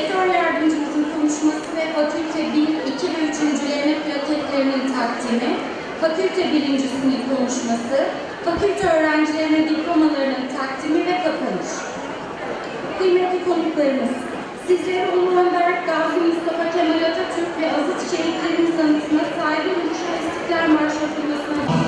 rektör yardımcımızın konuşması ve fakülte 1, 2 ve 3.lerine plaketlerinin takdimi, fakülte birincisinin konuşması, fakülte öğrencilerine diplomalarının takdimi ve kapanış. Kıymetli konuklarımız, sizlere Ulu Önder Gazi Mustafa Kemal Atatürk ve aziz şehitlerimiz anısına saygı duruşu ve istiklal marşı okunmasına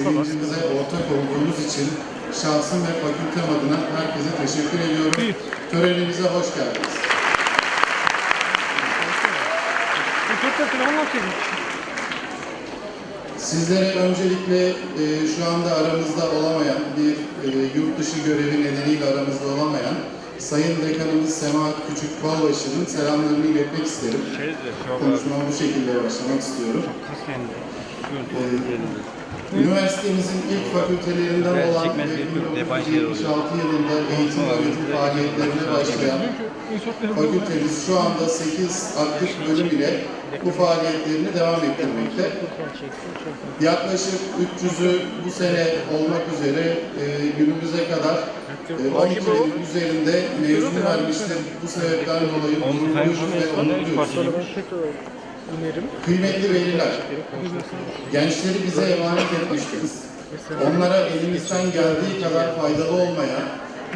ve sevincimize ortak olduğunuz için şahsım ve fakültem adına herkese teşekkür ediyorum. Törenimize hoş geldiniz. Sizlere öncelikle e, şu anda aramızda olamayan, bir e, yurt dışı görevi nedeniyle aramızda olamayan Sayın Dekanımız Sema Küçük Kolbaşı'nın selamlarını iletmek isterim. Konuşmama bu şekilde başlamak istiyorum. Üniversitemizin ilk fakültelerinden olan çekmez ve bir yok, yabancı yer 1976 yılında eğitim öğretim faaliyetlerine başlayan fakültemiz şu anda 8 aktif bölüm ile bu faaliyetlerini devam ettirmekte. Yaklaşık 300'ü bu sene olmak üzere e, günümüze kadar e, 12 binin üzerinde mezun vermiştir. Bu sebepten dolayı gururluyuz ve onurluyuz. Kıymetli veliler, gençleri bize emanet etmiştiniz. Onlara elimizden geldiği kadar faydalı olmaya,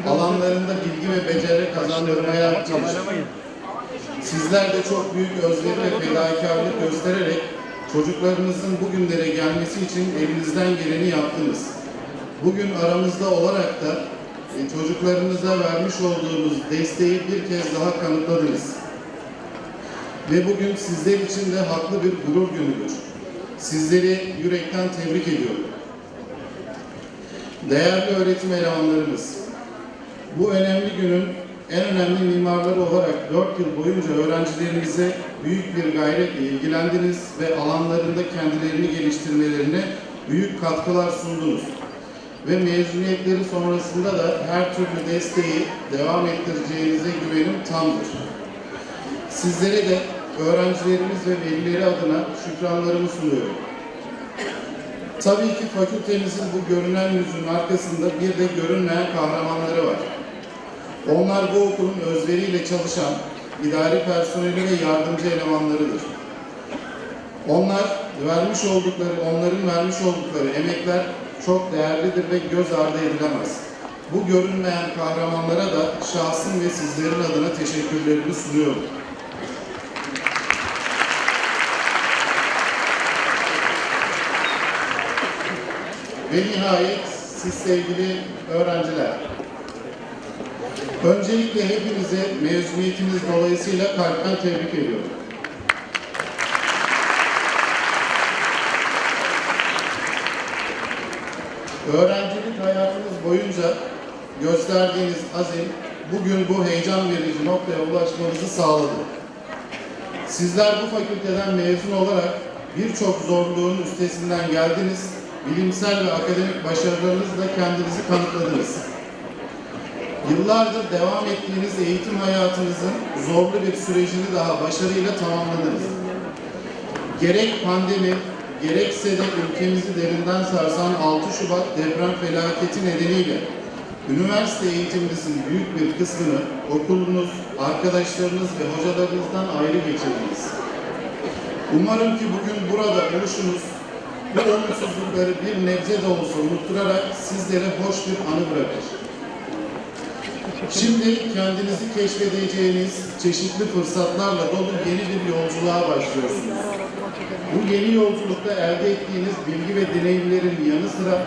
alanlarında bilgi ve beceri kazandırmaya çalıştık. Sizler de çok büyük özveri ve fedakarlık göstererek çocuklarınızın bugünlere gelmesi için elinizden geleni yaptınız. Bugün aramızda olarak da e, çocuklarınıza vermiş olduğunuz desteği bir kez daha kanıtladınız. Ve bugün sizler için de haklı bir gurur günüdür. Sizleri yürekten tebrik ediyorum. Değerli öğretim elemanlarımız, bu önemli günün en önemli mimarları olarak 4 yıl boyunca öğrencilerimize büyük bir gayretle ilgilendiniz ve alanlarında kendilerini geliştirmelerine büyük katkılar sundunuz. Ve mezuniyetleri sonrasında da her türlü desteği devam ettireceğinize güvenim tamdır. Sizlere de öğrencilerimiz ve velileri adına şükranlarımı sunuyorum. Tabii ki fakültemizin bu görünen yüzün arkasında bir de görünmeyen kahramanları var. Onlar bu okulun özveriyle çalışan idari personeli ve yardımcı elemanlarıdır. Onlar vermiş oldukları, onların vermiş oldukları emekler çok değerlidir ve göz ardı edilemez. Bu görünmeyen kahramanlara da şahsım ve sizlerin adına teşekkürlerimi sunuyorum. Ve nihayet siz sevgili öğrenciler. Öncelikle hepinize mezuniyetiniz dolayısıyla kalpten tebrik ediyorum. Öğrencilik hayatınız boyunca gösterdiğiniz azim bugün bu heyecan verici noktaya ulaşmanızı sağladı. Sizler bu fakülteden mezun olarak birçok zorluğun üstesinden geldiniz, bilimsel ve akademik başarılarınızla kendinizi kanıtladınız. Yıllardır devam ettiğiniz eğitim hayatınızın zorlu bir sürecini daha başarıyla tamamladınız. Gerek pandemi, gerekse de ülkemizi derinden sarsan 6 Şubat deprem felaketi nedeniyle üniversite eğitiminizin büyük bir kısmını okulunuz, arkadaşlarınız ve hocalarınızdan ayrı geçirdiniz. Umarım ki bugün burada oluşunuz bu olumsuzlukları bir nebze de olsa unutturarak sizlere hoş bir anı bırakır. Şimdi kendinizi keşfedeceğiniz çeşitli fırsatlarla dolu yeni bir yolculuğa başlıyorsunuz. Bu yeni yolculukta elde ettiğiniz bilgi ve deneyimlerin yanı sıra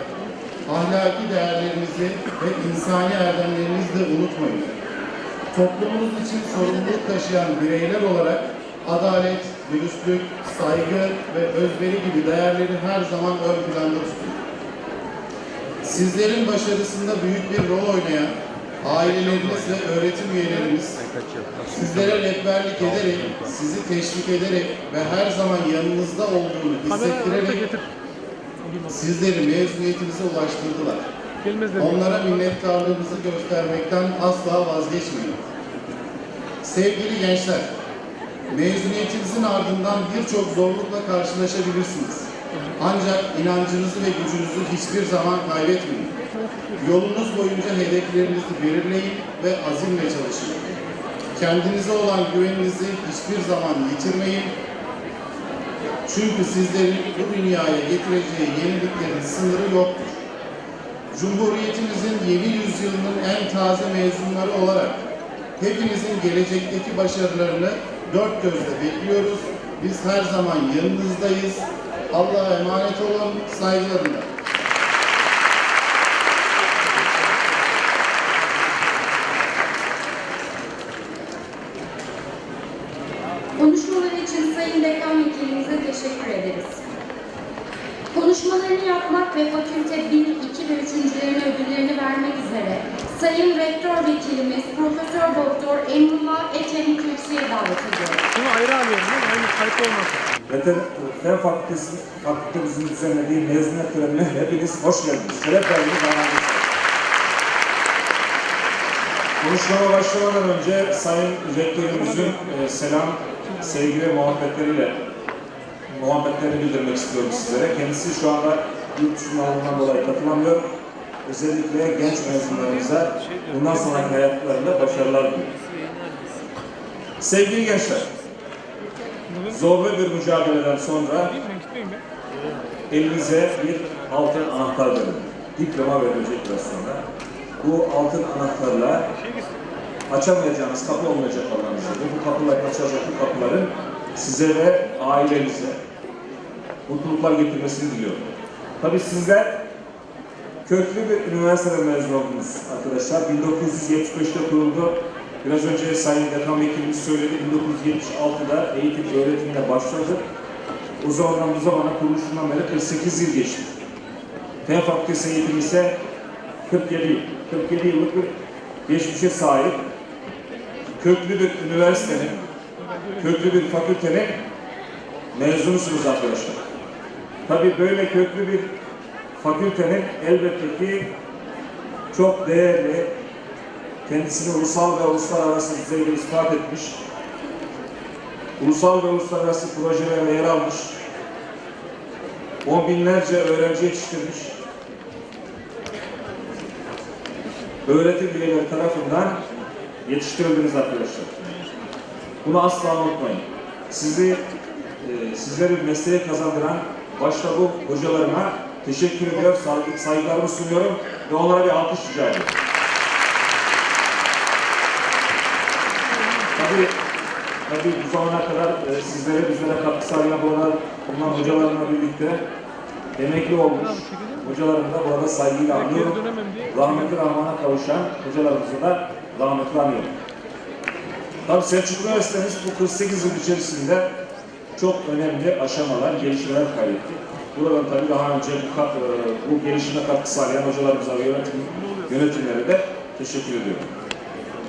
ahlaki değerlerinizi ve insani erdemlerinizi de unutmayın. Toplumunuz için sorumluluk taşıyan bireyler olarak adalet, dürüstlük, saygı ve özveri gibi değerleri her zaman ön planda tutun. Sizlerin başarısında büyük bir rol oynayan aileleriniz ve öğretim üyeleriniz sizlere rehberlik ederek, sizi teşvik ederek ve her zaman yanınızda olduğunu hissettirerek sizleri mezuniyetinize ulaştırdılar. Onlara minnettarlığımızı göstermekten asla vazgeçmeyin. Sevgili gençler, mezuniyetinizin ardından birçok zorlukla karşılaşabilirsiniz. Ancak inancınızı ve gücünüzü hiçbir zaman kaybetmeyin. Yolunuz boyunca hedeflerinizi belirleyin ve azimle çalışın. Kendinize olan güveninizi hiçbir zaman yitirmeyin. Çünkü sizlerin bu dünyaya getireceği yeniliklerin sınırı yoktur. Cumhuriyetimizin yeni yüzyılının en taze mezunları olarak hepinizin gelecekteki başarılarını dört gözle bekliyoruz. Biz her zaman yanınızdayız. Allah'a emanet olun. Saygılarımla. Konuşmaları için Sayın Dekan Vekilimize teşekkür ederiz. Konuşmalarını yapmak ve fakülte 1, 2 ve 3.lerin ödüllerini vermek üzere Sayın Rektör Vekilimiz Profesör Doktor Emrullah Ekem Kürsü'ye davet ediyoruz. Bunu ayrı alıyorum değil mi? Aynı kayıt olmasın. Veter, Fen Fakültesi, Fakültemizin düzenlediği mezuniyet törenine hepiniz hoş geldiniz. Şeref verdiniz, anladınız. Konuşmama başlamadan önce Sayın Rektörümüzün e, selam, sevgi ve muhabbetleriyle muhabbetlerini bildirmek istiyorum sizlere. Kendisi şu anda yurt dışından dolayı katılamıyor. Özellikle genç mezunlarımıza bundan sonraki hayatlarında başarılar diliyorum. Sevgili gençler, Zorlu bir mücadeleden sonra elinize bir altın anahtar verildi. Diploma verilecek biraz sonra. Bu altın anahtarla açamayacağınız kapı olmayacak alanınızda. Bu kapıların açacak bu kapıların size ve ailenize mutluluklar getirmesini diliyorum. Tabii sizler köklü bir üniversiteden mezun oldunuz arkadaşlar. 1975'te kuruldu. Biraz önce Sayın Dekan Vekilimiz söyledi. 1976'da eğitim öğretimine başladı. O zamandan bu zamana kuruluşundan beri 48 yıl geçti. Fen Fakültesi eğitimi ise 47 yıl. 47 yıllık bir geçmişe sahip. Köklü bir üniversitenin, köklü bir fakültenin mezunusunuz arkadaşlar. Tabii böyle köklü bir fakültenin elbette ki çok değerli, kendisini ulusal ve uluslararası düzeyde ispat etmiş, ulusal ve uluslararası projelerde yer almış, on binlerce öğrenci yetiştirmiş, öğretim üyeleri tarafından yetiştirildiniz arkadaşlar. Bunu asla unutmayın. Sizi, e, sizleri mesleğe kazandıran başta bu hocalarıma teşekkür ediyor, saygı- saygılarımı sunuyorum ve onlara bir alkış rica ediyorum. Tabii, tabii bu zamana kadar e, sizlere, bizlere katkı sağlayan burada bulunan hocalarımla birlikte emekli olmuş hocalarımı da burada saygıyla anıyorum. Rahmetli rahmana kavuşan hocalarımızı da rahmetle anıyorum. Tabii Selçuk Üniversitemiz bu 48 yıl içerisinde çok önemli aşamalar, gelişmeler kaydetti. Buradan tabii daha önce bu, kat- e, bu gelişime katkı sağlayan hocalarımıza ve yönetim, yönetimlere de teşekkür ediyorum.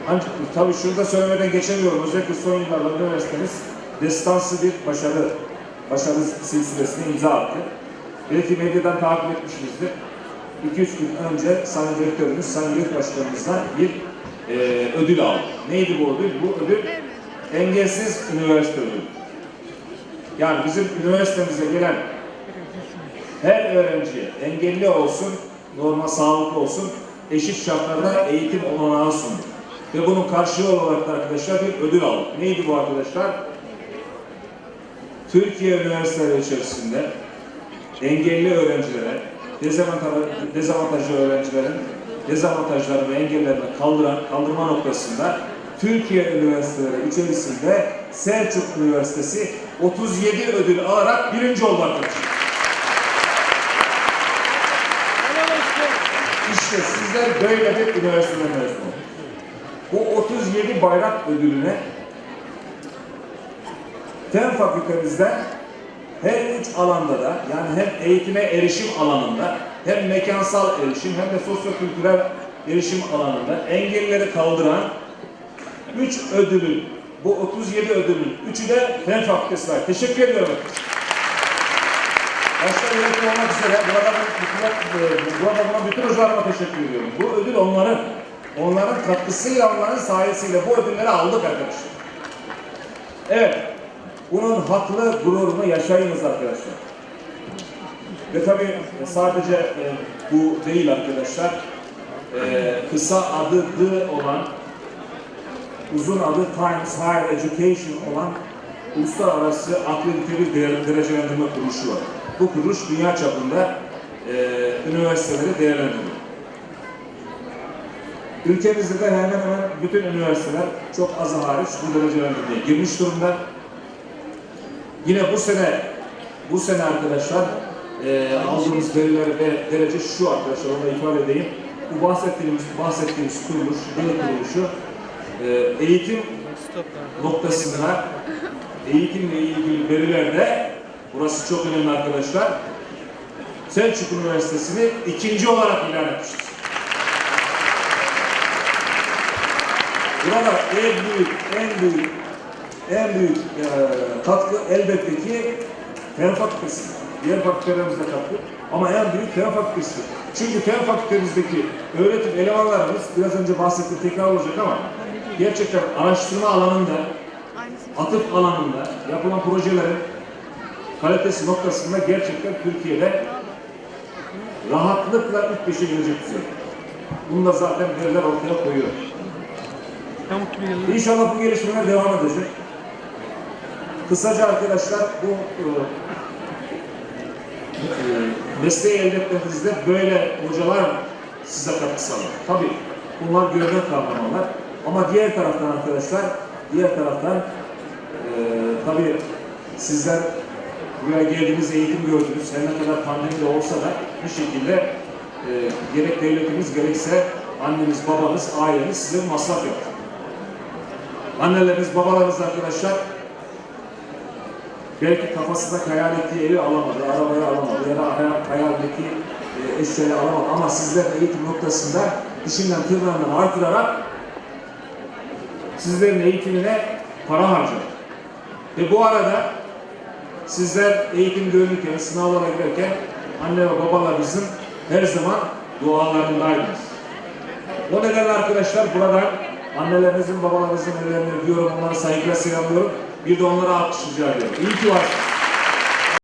Ancak tabii şunu da söylemeden geçemiyorum. Özellikle son yıllarda üniversitemiz destansı bir başarı, başarı silsilesine imza attı. Belki medyadan takip etmişizdir. 2-3 gün önce Sayın Rektörümüz, Sayın Büyük Başkanımızdan bir e, ödül aldı. Neydi bu ödül? Bu ödül engelsiz üniversite ödülü. Yani bizim üniversitemize gelen her öğrenciye engelli olsun, normal sağlıklı olsun eşit şartlarda eğitim olanağı sundu. Ve bunun karşılığı olarak da arkadaşlar bir ödül aldık. Neydi bu arkadaşlar? Türkiye üniversiteleri içerisinde engelli öğrencilere, dezavantajlı, öğrencilerin dezavantajlarını ve engellerini kaldıran, kaldırma noktasında Türkiye üniversiteleri içerisinde Selçuk Üniversitesi 37 ödül alarak birinci oldu arkadaşlar. İşte sizler böyle bir üniversiteden mezun oldunuz. Bu 37 bayrak ödülüne Fen fakültemizden her üç alanda da yani hem eğitime erişim alanında hem mekansal erişim hem de sosyokültürel erişim alanında engelleri kaldıran 3 ödülün bu 37 ödülün üçü de Fen Fakültesi var. Teşekkür ediyorum. Başta yönetim olmak üzere burada, burada, burada bulunan bütün hocalarıma teşekkür ediyorum. Bu ödül onların, onların katkısıyla, onların sayesinde bu ödülleri aldık arkadaşlar. Evet, bunun haklı gururunu yaşayınız arkadaşlar. Ve tabii sadece e, bu değil arkadaşlar. E, kısa adı D olan, uzun adı Times Higher Education olan uluslararası akredite bir değer- derecelendirme kuruluşu var. Bu kuruluş dünya çapında e, üniversiteleri değerlendiriyor. Ülkemizde de hemen hemen bütün üniversiteler çok azı hariç bu derecelendirmeye girmiş durumda. Yine bu sene bu sene arkadaşlar e, aldığımız veriler ve derece şu arkadaşlar onu ifade edeyim. Bu bahsettiğimiz bahsettiğimiz kuruluş, yeni kuruluşu e, eğitim noktasında eğitimle ilgili verilerde burası çok önemli arkadaşlar. Selçuk Üniversitesi'ni ikinci olarak ilan etmiştir. Burada en büyük, en büyük, en büyük e, katkı elbette ki Fen Fakültesi. Diğer fakültelerimize katkı. Ama en büyük Fen Fakültesi. Çünkü Fen Fakültemizdeki öğretim elemanlarımız, biraz önce bahsettiğim tekrar olacak ama gerçekten araştırma alanında, atıf alanında yapılan projelerin kalitesi noktasında gerçekten Türkiye'de rahatlıkla ilk beşe girecek düzeyde. Bunu da zaten veriler ortaya koyuyor. İnşallah bu gelişmeler devam edecek. Kısaca arkadaşlar bu e, mesleği elde etmenizde böyle hocalar size katkı sağlar. Tabii bunlar görevden kavramlar. Ama diğer taraftan arkadaşlar, diğer taraftan e, tabii sizler buraya geldiniz, eğitim gördünüz. Her ne kadar pandemi de olsa da bir şekilde e, gerek devletimiz gerekse anneniz, babanız, aileniz size masraf yaptı. Anneleriniz, babalarınız arkadaşlar belki kafasında hayal ettiği evi alamadı, arabayı alamadı ya da hayal, hayaldeki e, eşyayı alamadı ama sizler eğitim noktasında dişinden tırnağından artırarak sizlerin eğitimine para harcadı. Ve bu arada sizler eğitim görürken, sınavlara girerken anne ve babalarınızın her zaman dualarındaydınız. O nedenle arkadaşlar buradan annelerinizin, babalarınızın ellerini öpüyorum, onlara saygıyla selamlıyorum. Bir de onlara alkış rica ediyorum. İyi ki varsınız.